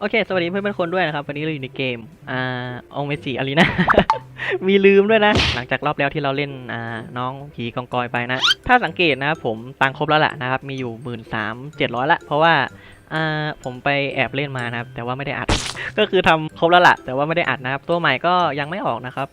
โอเค สวัสดีเพื่อนๆคนด้วยนะครับ วันนี้เราอยู่ในเกม อ่าองเมจิอารีนามีลืมด้วยนะ หลังจากรอบแล้วที่เราเล่น อ่า น้องผีกองกอยไปนะ ถ้าสังเกตนะผมตังครบแล้วแหละนะครับ มีอยู่หมื่นสามเจ็ดร้อยละ เพราะว่า อ่า ผมไปแอบเล่นมานะครับ แต่ว่าไม่ได้อัด ก็คือทำครบแล้วล่ะ แต่ว่าไม่ได้อัดนะครับ ตัวใหม่ก็ยังไม่ออกนะครับ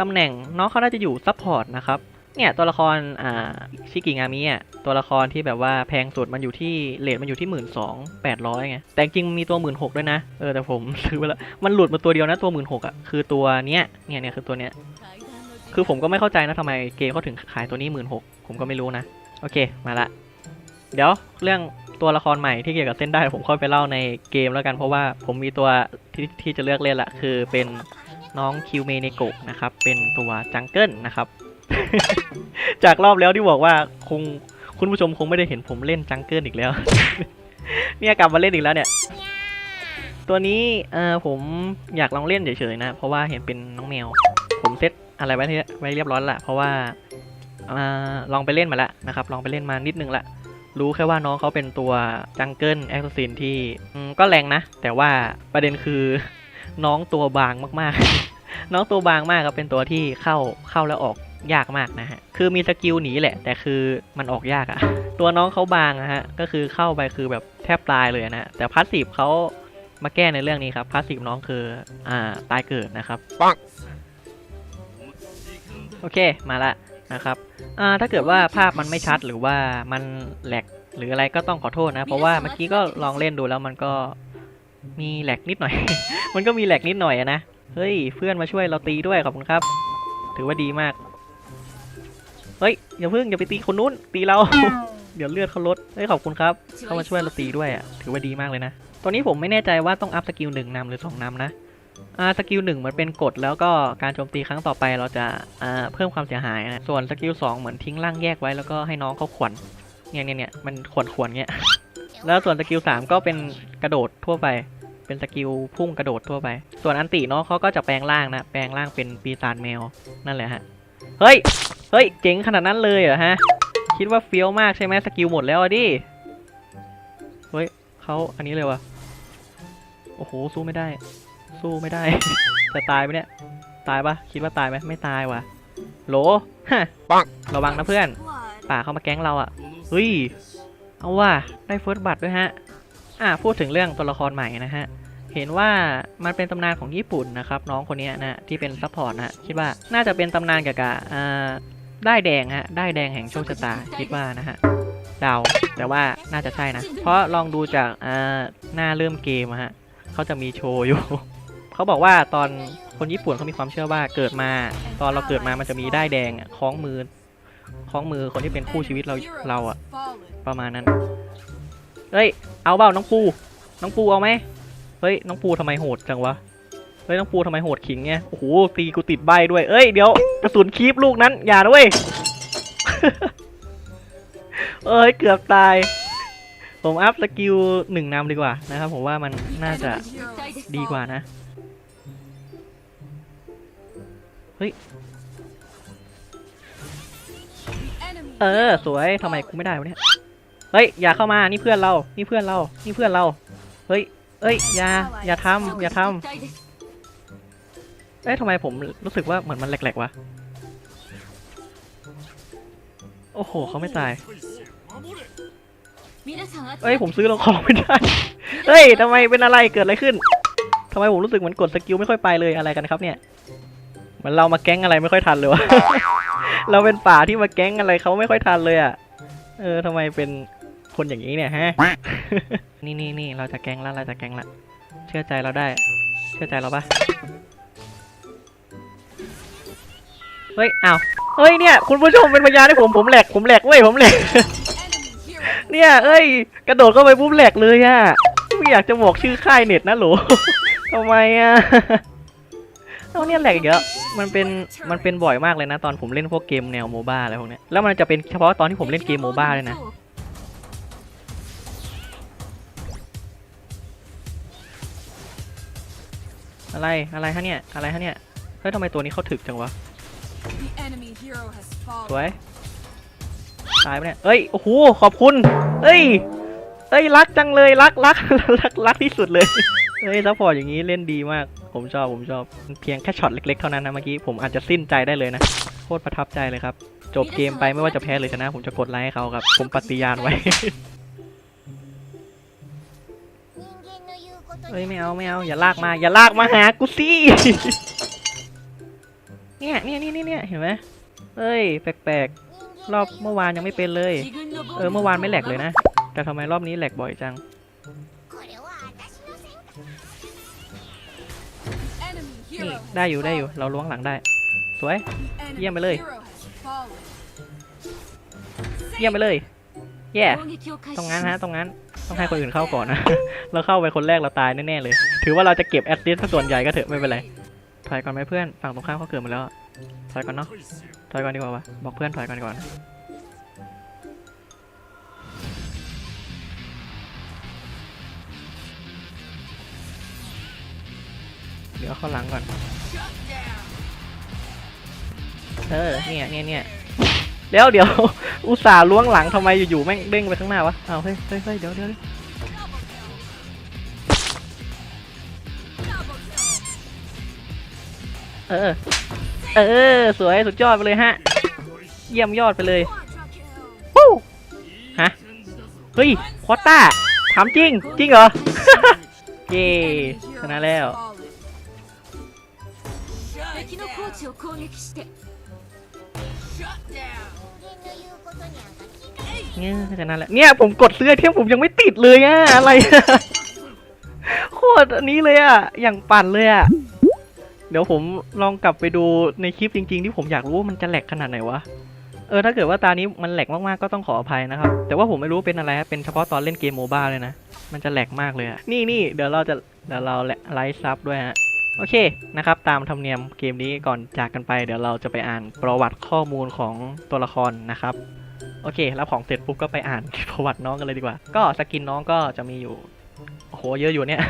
ตำแหน่งน้องเขาน่าจะอยู่ซัพพอร์ตนะครับ เนี่ยตัวละครอ่าชิกิงามิอะตัวละครที่แบบว่าแพงสุดมันอยู่ที่เลทมันอยู่ที่หมื่นสองแปดร้อยไงแต่จริงมีตัวหมื่นหกด้วยนะเออแต่ผมซื้อไปแล้วมันหลุดมาตัวเดียวนะตัวหมื่นหกอะคือตัวเนี้ยเนี่ยเนี่ยคือตัวเนี้ยคือผมก็ไม่เข้าใจนะทำไมเกมเขาถึงขายตัวนี้หมื่นหกผมก็ไม่รู้นะโอเคมาละ เดี๋ยวเรื่องตัวละครใหม่ที่เกี่ยวกับเส้นได้ผมค่อยไปเล่าในเกมแล้วกันเพราะว่าผมมีตัวที่ที่จะเลือกเล่นละคือเป็นน้องคิวเมเนโกะนะครับเป็นตัวจังเกิลนะครับ จากรอบแล้วที่บอกว่าคงคุณผู้ชมคงไม่ได้เห็นผมเล่นจังเกิลอีกแล้ว เนี่ยกลับมาเล่นอีกแล้วเนี่ย ตัวนี้เออผมอยากลองเล่นเฉยๆนะ เพราะว่าเห็นเป็นน้องแมว ผมเซตอะไรไว้ที่ไว้เรียบร้อยละเพราะว่าอ่าลองไปเล่นมาแล้วนะครับ ลองไปเล่นมานิดนึงละ รู้แค่ว่าน้องเขาเป็นตัวจังเกิลแอคซินที่ก็แรงนะ แต่ว่าประเด็นคือน้องตัวบางมากๆ น้องตัวบางมากครับเป็นตัวที่เข้าเข้าแล้วออก ยากมากนะฮะ คือมีสกิลหนีแหละ แต่คือมันออกยากอะตัวน้องเขาบางอะฮะ ก็คือเข้าไปคือแบบแทบตายเลยนะฮะแต่พาสซีฟเขามาแก้ในเรื่องนี้ครับ พาสซีฟน้องคือ อ่า ตายเกิดนะครับปังโอเค มาละนะครับ อ่า ถ้าเกิดว่าภาพมันไม่ชัดหรือว่ามันแหลกหรืออะไรก็ต้องขอโทษนะ เพราะว่าเมื่อกี้ก็ลองเล่นดูแล้วมันก็มีแหลกนิดหน่อย มันก็มีแหลกนิดหน่อยอะนะ เฮ้ย เพื่อนมาช่วยเราตีด้วยขอบคุณครับ ถือว่าดีมาก เฮ้ยอย่าเพิ่งอย่าไปตีคนนู้นตีเรา เดี๋ยวเลือดเขาลดเฮ้ยขอบคุณครับเข้ามาช่วยเราตีด้วยอะถือว่าดีมากเลยนะตัวนี้ผมไม่แน่ใจว่าต้องอัพสกิลหนึ่งนำหรือสองนำนะอ่าสกิลหนึ่งเหมือนเป็นกฎแล้วก็การโจมตีครั้งต่อไปเราจะอ่าเพิ่มความเสียหายนะส่วนสกิลสองเหมือนทิ้งร่างแยกไว้แล้วก็ให้น้องเขาขวนเนี่ยเนี่ยเนี่ยมันขวนขวนเนี่ยแล้วส่วนสกิลสามก็เป็นกระโดดทั่วไป เป็นสกิลพุ่งกระโดดทั่วไป ส่วนอันติน้องเขาก็จะแปลงร่างนะแปลงร่างเป็นปีศาจแมวนั่นแหละฮะ เฮ้ย เฮ้ย เจ๋งขนาดนั้นเลยเหรอฮะ คิดว่าเฟี้ยวมากใช่ไหมสกิลหมดแล้วอะดิ เฮ้ยเขาอันนี้เลยวะโอ้โห สู้ไม่ได้ สู้ไม่ได้ จะตายไหมเนี่ย ตายปะคิดว่าตายไหมไม่ตายว่ะ โหลฮะปังระวังนะเพื่อน ป่าเข้ามาแก๊งเราอะ่ะเฮ้ย เอาว่ะ ได้เฟิร์สบัตด้วยฮะ อะพูดถึงเรื่องตัวละครใหม่นะฮะ เห็นว่ามันเป็นตำนานของญี่ปุ่นนะครับ น้องคนนี้นะที่เป็นซัพพอร์ตนะคิดว่าน่าจะเป็นตำนานเกี่ยวกับอ่าได้แดงฮะได้แดงแห่งโชคชะตาคิดว่านะฮะเดาแต่ว่าน่าจะใช่นะ เพราะลองดูจากอ่าหน้าเริ่มเกมฮะเขาจะมีโชว์อยู่เขาบอกว่าตอนคนญี่ปุ่นเขามีความเชื่อว่าเกิดมา ตอนเราเกิดมามันจะมีได้แดงอะคล้องมือคล้องมือคนที่เป็นคู่ชีวิตเราเราอะประมาณนั้นเฮ้ยเอาเปล่าน้องปูน้องปูเอาไหม เฮ้ยน้องปูทำไมโหดจังวะ เฮ้ยน้องปูทำไมโหดขิงเนี่ยโอ้โหตีกูติดใบด้วย เอ้ยเดี๋ยวกระสุนคีบลูกนั้นอย่าด้วยเอ้ยเกือบตาย ผมอัพสกิลหนึ่งนำดีกว่านะครับผมว่ามันน่าจะดีกว่านะเออ สวยทำไมกูไม่ได้วะเนี่ย เฮ้ย อย่าเข้ามา นี่เพื่อนเรา นี่เพื่อนเรา นี่เพื่อนเรา เฮ้ย เอ้ยอย่าอย่าทำอย่าทำเอ้ยทำไมผมรู้สึกว่าเหมือนมันแหลกๆวะโอ้โหเขาไม่ตายเอ้ยผมซื้อลงของไม่ได้เฮ้ยทำไมเป็นอะไรเกิดอะไรขึ้นทำไมผมรู้สึกเหมือนกดสกิลไม่ค่อยไปเลยอะไรกันครับเนี่ยเหมือนเรามาแก๊งอะไรไม่ค่อยทันเลยวะเราเป็นป่าที่มาแก๊งอะไรเขาไม่ค่อยทันเลยอะเออทำไมเป็น คนอย่างนี้เนี่ยฮะ นี่นี่นี่เราจะแกงล้วเราจะแกงละ เชื่อใจเราได้ เชื่อใจเราปะเฮ้ยอ้าวเฮ้ยเนี่ยคุณผู้ชมเป็นพยานให้ผมผมแหลกผมแหลกเว้ยผมแหลก เนี่ยเอ้ย กระโดดเข้าไปปุ๊บแหลกเลยอะไม่อยากจะบอกชื่อค่ายเน็ตนะโหลทำไมอะเอาเนี่ยแหลกอีกแล้วมันเป็น มันเป็นบ่อยมากเลยนะ ตอนผมเล่นพวกเกมแนวโมบ้าอะไรพวกนี้แล้วมันจะเป็นเฉพาะตอนที่ผมเล่นเกมโมบ้าเลยนะ อะไรอะไรฮะเนี่ยอะไรฮะเนี่ยเฮ้ยทำไมตัวนี้เขาถึกจังวะสวยตายไปะเนี่ยเอ้ยโอ้โหขอบคุณเอ้ยเอ้ยรักจังเลยรักรักรักรักที่สุดเลยเฮ้ยซัพพอร์ตอย่างนี้เล่นดีมาก ผมชอบผมชอบเพียงแค่ช็อตเล็กๆเท่านั้นนะเมื่อกี้ผมอาจจะสิ้นใจได้เลยนะโคตรประทับใจเลยครับจบเกมไปไม่ว่าจะแพ้หรือชนะ ผมจะกดไลค์ให้เขาครับ ผมปฏิญาณไว้ เฮ้ยไม่เอาไม่เอาอย่าลากมา อย่าลากมาหากูสิเนี่ยเนี่ยเนี่ยเนี่ยเนี่ยเห็นไหมเฮ้ยแปลกๆรอบเมื่อวานยังไม่เป็นเลย เออเมื่อวานไม่แหลกเลยนะ แต่ทำไมรอบนี้แหลกบ่อยจังนี่ได้อยู่ได้อยู่ เราล้วงหลังได้ สวย เยี่ยมไปเลย เยี่ยมไปเลย แย่ตรงนั้นฮะตรงนั้น ต้องให้คนอื่นเข้าก่อนนะ เราเข้าไปคนแรกเราตายแน่ๆเลย ถือว่าเราจะเก็บแอสซิสส่วนใหญ่ก็เถอะไม่เป็นไร ถอยก่อนไหมเพื่อน ฝั่งตรงข้ามเขาเกิดมาแล้ว ถอยก่อนเนาะ ถอยก่อนดีกว่าวะ บอกเพื่อนถอยก่อนดีกว่านเดี๋ยวเข้าหลังก่อน เออ เนี่ยเนี่ยเนี่ย แล้วเดี๋ยว อุตส่าห์ล้วงหลังทำไมอยู่ๆแม่งเด้งไปข้างหน้าวะอ้าวเฮ้ยเฮ้ยเฮ้ยเดี๋ยวเดี๋ยวเดี๋ยวเออ เออ สวยสุดยอดไปเลยฮะ เยี่ยมยอดไปเลยวู้ฮะ เฮ้ย ควอต้า ถามจริง จริงเหรอ เย้ชนะแล้ว 敵のコーチを攻撃して เนี่ยชนะแหล้วเนี่ยผมกดซื้อไอเทมผมยังไม่ติดเลยอะอะไร โคตรอันนี้เลยอะอย่างปั่นเลยอะเดี๋ยวผมลองกลับไปดูในคลิปจริง ๆ ที่ผมอยากรู้ว่ามันจะแหลกขนาดไหนวะเออถ้าเกิดว่าตานี้มันแหลกมากๆก็ต้องขออภัยนะครับ แต่ว่าผมไม่รู้เป็นอะไรเป็นเฉพาะตอนเล่นเกมโมบ้าเลยนะ มันจะแหลกมากเลยอะนี่นี่เดี๋ยวเราจะเดี๋ยวเราไลฟ์ซับด้วยฮะโอเคนะครับ ตามธรรมเนียมเกมนี้ก่อนจากกันไป เดี๋ยวเราจะไปอ่านประวัติข้อมูลของตัวละครนะครับ โอเคแล้วของเสร็จปุ๊บก็ไปอ่านประวัติน้องกันเลยดีกว่า ก็สกินน้องก็จะมีอยู่ โอ้โห เยอะอยู่เนี่ย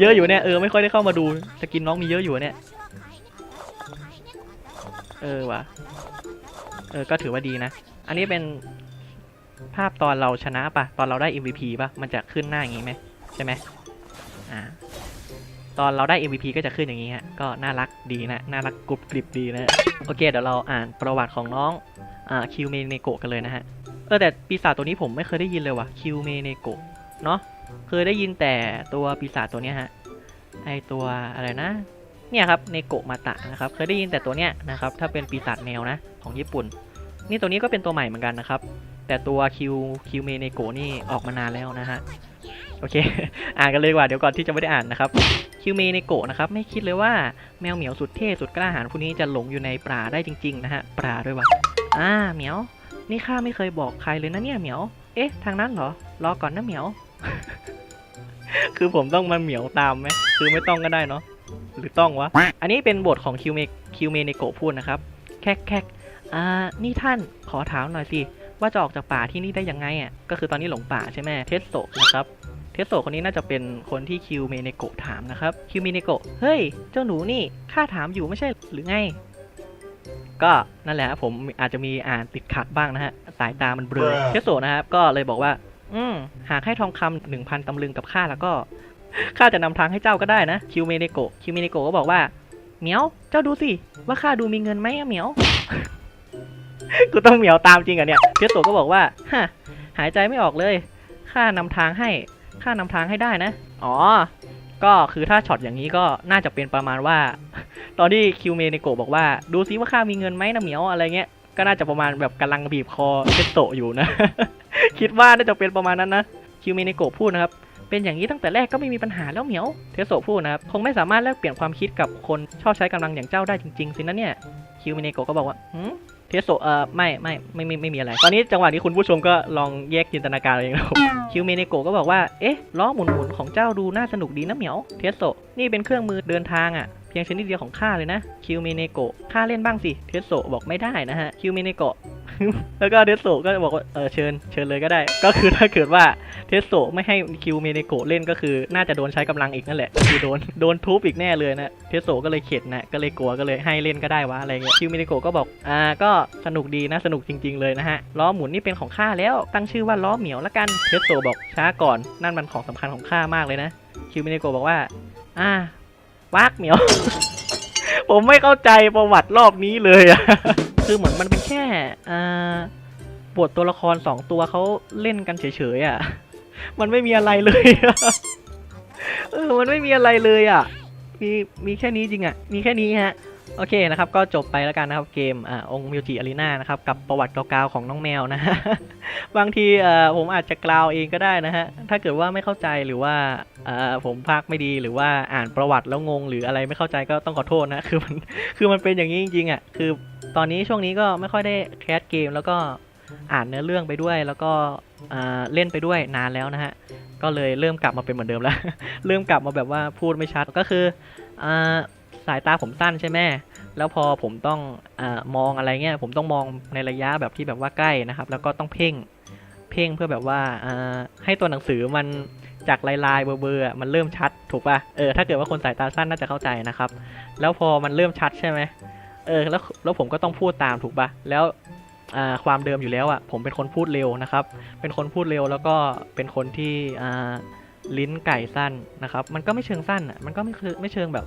เยอะอยู่เนี่ย เออ ไม่ค่อยได้เข้ามาดู สกินน้องมีเยอะอยู่เนี่ย เออวะเออ ก็ถือว่าดีนะ อันนี้เป็นภาพตอนเราชนะปะตอนเราได้ MVP ปะมันจะขึ้นหน้าอย่างงี้ไหมใช่ไหมอ่า ตอนเราได้ MVP ก็จะขึ้นอย่างงี้ฮะ ก็น่ารักดีนะ น่ารักกรุบกริบดีนะ โอเค เดี๋ยวเราอ่านประวัติของน้อง อ่าคิวเมเนโกะกันเลยนะฮะ เออแต่ปีศาจตัวนี้ผมไม่เคยได้ยินเลยว่ะคิวเมเนโกะเนาะเคยได้ยินแต่ตัวปีศาจตัวเนี้ยฮะไอตัวอะไรนะ เนี่ยครับเนโกะมาตะนะครับ เคยได้ยินแต่ตัวเนี้ยนะครับถ้าเป็นปีศาจแมวนะของญี่ปุ่น นี่ตัวนี้ก็เป็นตัวใหม่เหมือนกันนะครับ แต่ตัวคิวคิวเมเนโกะนี่ออกมานานแล้วนะฮะโอเค อ่านกันเลยว่าเดี๋ยวก่อนที่จะไม่ได้อ่านนะครับคิวเมเนโกะนะครับไม่คิดเลยว่าแมวเหมียวสุดเท่สุดกล้าหาญผู้นี้จะหลงอยู่ในป่าได้จริงๆนะฮะป่าด้วยวะ อ่าเหมียว นี่ข้าไม่เคยบอกใครเลยนะเนี่ยเหมียว เอ๊ะ ทางนั้นเหรอ รอก่อนนะเหมียว คือผมต้องมาเหมียวตามไหม คือไม่ต้องก็ได้เนาะ หรือต้องวะ อันนี้เป็นบทของคิวเมคิวเมเนโกพูดนะครับ แคกแคกอ่า นี่ท่าน ขอถามหน่อยสิ ว่าจะออกจากป่าที่นี่ได้ยังไงอะ ก็คือตอนนี้หลงป่าใช่ไหมเทสโซนะครับเทสโซคนนี้น่าจะเป็นคนที่คิวเมเนโกถามนะครับ คิวเมเนโกเฮ้ย เจ้าหนูนี่ ข้าถามอยู่ไม่ใช่หรือไง ก็นั่นแหละครับผมอาจจะมีอ่านติดขัดบ้างนะฮะ สายตามันเบลอ Bruh เทสโซนะครับ ก็เลยบอกว่า อืมหากให้ทองคำหนึ่งพันตำลึงกับข้าแล้วก็ข้าจะนำทางให้เจ้าก็ได้นะ คิวเมเนโกะ คิวเมเนโกะก็บอกว่าเหมียว เจ้าดูสิ ว่าข้าดูมีเงินไหมอะเหมียว กูต้องเหมียวตามจริงเหรอะเนี่ยเทสโซก็บอกว่าฮะหายใจไม่ออกเลย ข้านำทางให้ ข้านำทางให้ได้นะ อ๋อ ก็คือถ้าช็อตอย่างนี้ก็น่าจะเป็นประมาณว่า ตอนที่คิวเมเนโกบอกว่า ดูซิว่าข้ามีเงินไหมนะเหมียวอะไรเงี้ยก็น่าจะประมาณแบบกำลังบีบคอเทสโตะอยู่นะ คิดว่าน่าจะเป็นประมาณนั้นนะคิวเมเนโกพูดนะครับเป็นอย่างนี้ตั้งแต่แรกก็ไม่มีปัญหาแล้วเหมียว เทสโตพูดนะครับ คงไม่สามารถแลกเปลี่ยนความคิดกับคนชอบใช้กำลังอย่างเจ้าได้จริงๆสินะเนี่ย คิวเมเนโกก็บอกว่าหืม เทสโตะเอ่อไม่ไม่ไม่ไม่ไม่มีอะไร ตอนนี้จังหวะนี้คุณผู้ชมก็ลองแยกจินตนาการเอาเองนะครับคิวเมเนโกก็บอกว่าเอ๊ะล้อหมุนๆของเจ้าดูน่าสนุกดีนะเหมียวเทสโตะนี่เป็นเครื่องมือเดินทางอะ่ะเพียงชนิดเดียวของข้าเลยนะคิวเมเนโกข้าเล่นบ้างสิเทสโตะบอกไม่ได้นะฮะคิวเมเนโก แล้วก็เทสโตก็บอกว่าเออเชิญเชิญเลยก็ได้ ก็คือถ้าเกิดว่าเทสโตะไม่ให้คิวเมเนโกเล่นก็คือน่าจะโดนใช้กำลังอีกนั่นแหละคือโดนโดนทุบอีกแน่เลยนะเทสโตก็เลยเข็ดนะก็เลยกลัวก็เลยให้เล่นก็ได้วะอะไรเงี้ยคิวเมเนโกก็บอกอ่าก็สนุกดีนะสนุกจริง ๆเลยนะฮะล้อหมุนนี่เป็นของข้าแล้วตั้งชื่อว่าล้อเหมียวละกันเทสโตะบอกช้าก่อนนั่นมันของสำคัญของข้ามากเลยนะคิวเมเนโกบอกว่าอ่าวักเหมียว ผมไม่เข้าใจประวัติรอบนี้เลยอะ คือเหมือนมันเป็นแค่อ่าบทตัวละครสองตัวเขาเล่นกันเฉยๆอะ มันไม่มีอะไรเลยเออมันไม่มีอะไรเลยอะ มีมีแค่นี้จริงอะ มีแค่นี้ฮะ โอเคนะครับ ก็จบไปแล้วกันนะครับเกมอองค์มิวจิอารีนานะครับ กับประวัติก่าๆของน้องแมวนะฮะบางทีผมอาจจะกล่าวเองก็ได้นะฮะ ถ้าเกิดว่าไม่เข้าใจหรือว่าผมพากไม่ดีหรือว่าอ่านประวัติแล้วงง หรืออะไรไม่เข้าใจก็ต้องขอโทษนะ คือมันคือมันเป็นอย่างนี้จริงๆอะคือตอนนี้ช่วงนี้ก็ไม่ค่อยได้แคสเกมแล้วก็อ่านเนื้อเรื่องไปด้วย แล้วก็เล่นไปด้วยนานแล้วนะฮะก็เลยเริ่มกลับมาเป็นเหมือนเดิมแล้ว เริ่มกลับมาแบบว่าพูดไม่ชัดก็คืออ สายตาผมสั้นใช่ไหมแล้วพอผมต้องอมองอะไรเงี้ยผมต้องมองในระยะแบบที่แบบว่าใกล้นะครับ แล้วก็ต้องเพ่งเพ่งเพื่อแบบว่าให้ตัวหนังสือมันจากลายลายเบอร์เบอร์ๆอมันเริ่มชัดถูกป่ะเออถ้าเกิดว่าคนสายตาสั้นน่าจะเข้าใจนะครับ แล้วพอมันเริ่มชัดใช่ไหมเออแล้วแล้วผมก็ต้องพูดตามถูกป่ะแล้วความเดิมอยู่แล้วอะผมเป็นคนพูดเร็วนะครับ เป็นคนพูดเร็วแล้วก็เป็นคนที่ลิ้นไก่สั้นนะครับ มันก็ไม่เชิงสั้นอะมันก็ไม่คือไม่เชิงแบบ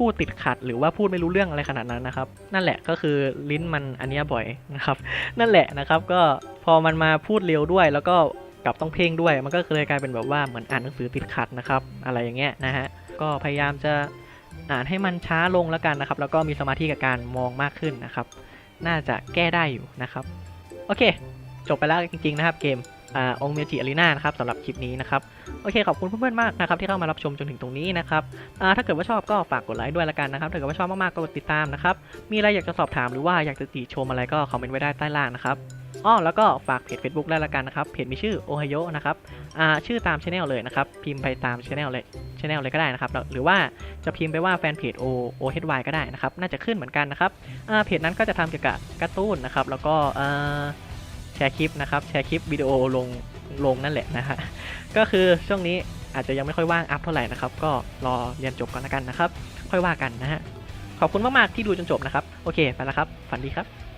พูดติดขัด หรือว่าพูดไม่รู้เรื่องอะไรขนาดนั้นนะครับ นั่นแหละก็คือลิ้นมันอันนี้บ่อยนะครับ นั่นแหละนะครับก็พอมันมาพูดเร็วด้วย แล้วก็กลับต้องเพ่งด้วย มันก็เลยกลายเป็นแบบว่าเหมือนอ่านหนังสือติดขัดนะครับ อะไรอย่างเงี้ยนะฮะก็พยายามจะอ่านให้มันช้าลงแล้วกันนะครับ แล้วก็มีสมาธิกับการมองมากขึ้นนะครับ น่าจะแก้ได้อยู่นะครับ โอเค จบไปแล้วจริงๆนะครับเกม อองเมจิอารีนานะครับสำหรับคลิปนี้นะครับโอเคขอบคุณเพื่อนๆมากนะครับที่เข้ามารับชมจนถึงตรงนี้นะครับถ้าเกิดว่าชอบก็ฝากกดไลค์ด้วยละกันนะครับถ้าเกิดว่าชอบมากๆก็กดติดตามนะครับมีอะไรอยากจะสอบถามหรือว่าอยากจะติชมอะไรก็คอมเมนต์ไว้ได้ใต้ล่างนะครับอ้อแล้วก็ฝากเพจ Facebook ได้ละกันนะครับเพจมีชื่อโอไฮโอนะครับชื่อตามช anel เลยนะครับพิมพ์ไปตามช anel เลยช anel เลยก็ได้นะครับหรือว่าจะพิมพ์ไปว่าแฟนเพจ O O H Y ก็ได้นะครับน่าจะขึ้นเหมือนกันนะครับเพจนั้นก็จะทำเกี่ยวกับการ์ตูนนะครับแล้วก็ ร์คลิปนะครับแชร์คลิปวิดีโอลงลงนั่นแหละนะฮะก็คือช่วงนี้อาจจะยังไม่ค่อยว่างอัพเท่าไหร่นะครับ ก็รอเรียนจบก่อนละกันนะครับ ค่อยว่ากันนะฮะขอบคุณมากๆที่ดูจนจบนะครับ โอเคไปแล้วครับ ฝันดีครับ